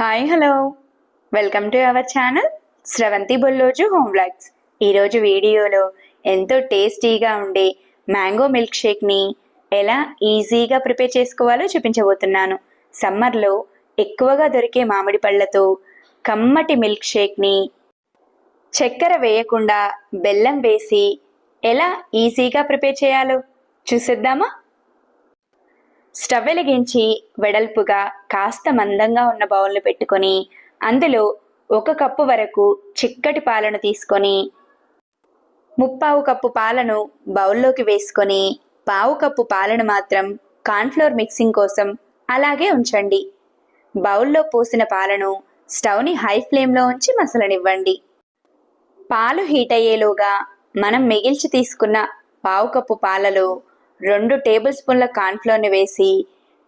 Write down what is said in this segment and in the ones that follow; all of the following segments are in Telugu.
Hi hello welcome to our channel Sravanthi Bolloju home vlogs ఈరోజు వీడియోలో ఎంతో టేస్టీగా ఉండే మ్యాంగో మిల్క్ షేక్ని ఎలా ఈజీగా ప్రిపేర్ చేసుకోవాలో చూపించబోతున్నాను. సమ్మర్లో ఎక్కువగా దొరికే మామిడి పళ్ళతో కమ్మటి మిల్క్ షేక్ని చక్కెర వేయకుండా బెల్లం వేసి ఎలా ఈజీగా ప్రిపేర్ చేయాలో చూసేద్దామా? స్టవ్ వెలిగించి వెడల్పుగా కాస్త మందంగా ఉన్న బౌల్ని పెట్టుకొని అందులో ఒక కప్పు వరకు చిక్కటి పాలను తీసుకొని ముప్పావు కప్పు పాలను బౌల్లోకి వేసుకొని పావు కప్పు పాలను మాత్రం కాన్ఫ్లోర్ మిక్సింగ్ కోసం అలాగే ఉంచండి. బౌల్లో పోసిన పాలను స్టవ్ని హై ఫ్లేమ్లో ఉంచి మసలనివ్వండి. పాలు హీట్ అయ్యేలోగా మనం మిగిల్చి తీసుకున్న పావు కప్పు పాలలో రెండు టేబుల్ స్పూన్ల కార్న్ఫ్లోర్ని వేసి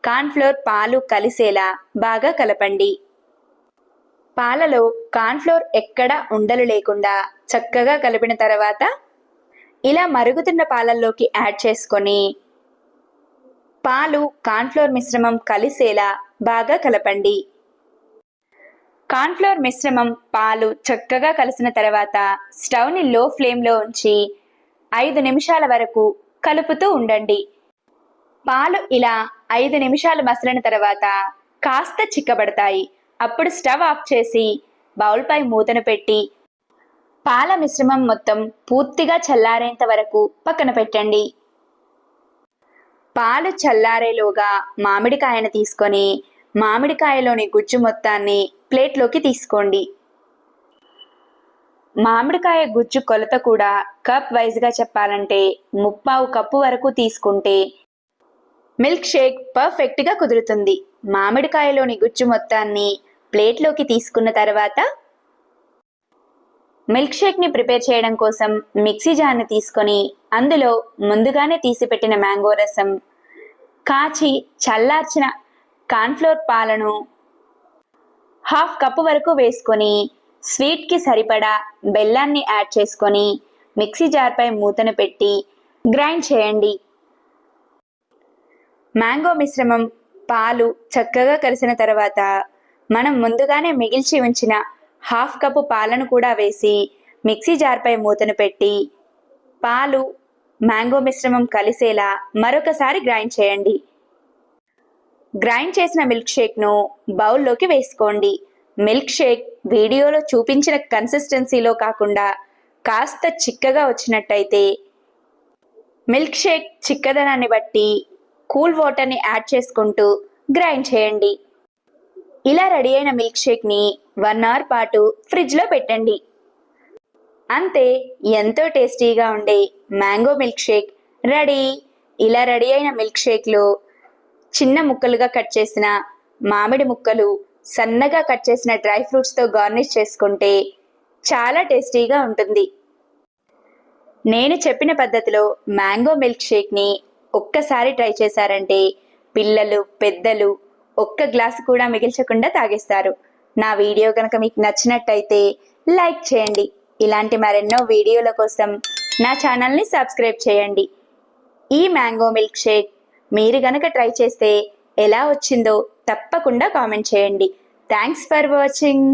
కార్న్ఫ్లోర్ పాలు కలిసేలా బాగా కలపండి. పాలలో కార్న్ఫ్లోర్ ఎక్కడా ఉండలు లేకుండా చక్కగా కలిపిన తర్వాత ఇలా మరుగుతున్న పాలల్లోకి యాడ్ చేసుకొని పాలు కార్న్ఫ్లోర్ మిశ్రమం కలిసేలా బాగా కలపండి. కార్న్ఫ్లోర్ మిశ్రమం పాలు చక్కగా కలిసిన తర్వాత స్టవ్ని లో ఫ్లేమ్లో ఉంచి ఐదు నిమిషాల వరకు కలుపుతూ ఉండండి. పాలు ఇలా ఐదు నిమిషాలు మసలిన తర్వాత కాస్త చిక్కబడతాయి. అప్పుడు స్టవ్ ఆఫ్ చేసి బౌల్పై మూతను పెట్టి పాల మిశ్రమం మొత్తం పూర్తిగా చల్లారేంత వరకు పక్కన పెట్టండి. పాలు చల్లారేలోగా మామిడికాయను తీసుకొని మామిడికాయలోని గుజ్జు మొత్తాన్ని ప్లేట్లోకి తీసుకోండి. మామిడికాయ గుజ్జు కొలత కూడా కప్ వైజ్గా చెప్పాలంటే ముప్పావు కప్పు వరకు తీసుకుంటే మిల్క్ షేక్ పర్ఫెక్ట్గా కుదురుతుంది. మామిడికాయలోని గుజ్జు మొత్తాన్ని ప్లేట్లోకి తీసుకున్న తర్వాత మిల్క్ షేక్ని ప్రిపేర్ చేయడం కోసం మిక్సీ జార్ని తీసుకొని అందులో ముందుగానే తీసిపెట్టిన మ్యాంగో రసం కాచి చల్లార్చిన కాన్ఫ్లోర్ పాలను హాఫ్ కప్పు వరకు వేసుకొని స్వీట్కి సరిపడా బెల్లాన్ని యాడ్ చేసుకొని మిక్సీ జార్పై మూతను పెట్టి గ్రైండ్ చేయండి. మ్యాంగో మిశ్రమం పాలు చక్కగా కలిసిన తర్వాత మనం ముందుగానే మిగిల్చి ఉంచిన హాఫ్ కప్పు పాలను కూడా వేసి మిక్సీ జార్పై మూతను పెట్టి పాలు మ్యాంగో మిశ్రమం కలిసేలా మరొకసారి గ్రైండ్ చేయండి. గ్రైండ్ చేసిన మిల్క్ షేక్ను బౌల్లోకి వేసుకోండి. మిల్క్ షేక్ వీడియోలో చూపించిన కన్సిస్టెన్సీలో కాకుండా కాస్త చిక్కగా వచ్చినట్టయితే మిల్క్ షేక్ చిక్కదనాన్ని బట్టి కూల్ వాటర్ని యాడ్ చేసుకుంటూ గ్రైండ్ చేయండి. ఇలా రెడీ అయిన మిల్క్ షేక్ని వన్ అవర్ పాటు ఫ్రిడ్జ్లో పెట్టండి. అంతే ఎంతో టేస్టీగా ఉండే మ్యాంగో మిల్క్ షేక్ రెడీ ఇలా రెడీ అయిన మిల్క్ షేక్లో చిన్న ముక్కలుగా కట్ చేసిన మామిడి ముక్కలు సన్నగా కట్ చేసిన డ్రై ఫ్రూట్స్తో గార్నిష్ చేసుకుంటే చాలా టేస్టీగా ఉంటుంది. నేను చెప్పిన పద్ధతిలో మ్యాంగో మిల్క్ షేక్ని ఒక్కసారి ట్రై చేశారంటే పిల్లలు పెద్దలు ఒక్క గ్లాసు కూడా మిగిల్చకుండా తాగేస్తారు. నా వీడియో కనుక మీకు నచ్చినట్టయితే లైక్ చేయండి. ఇలాంటి మరెన్నో వీడియోల కోసం నా ఛానల్ని సబ్స్క్రైబ్ చేయండి. ఈ మ్యాంగో మిల్క్ షేక్ మీరు గనక ట్రై చేస్తే ఎలా వచ్చిందో తప్పకుండా కామెంట్ చేయండి. Thanks for watching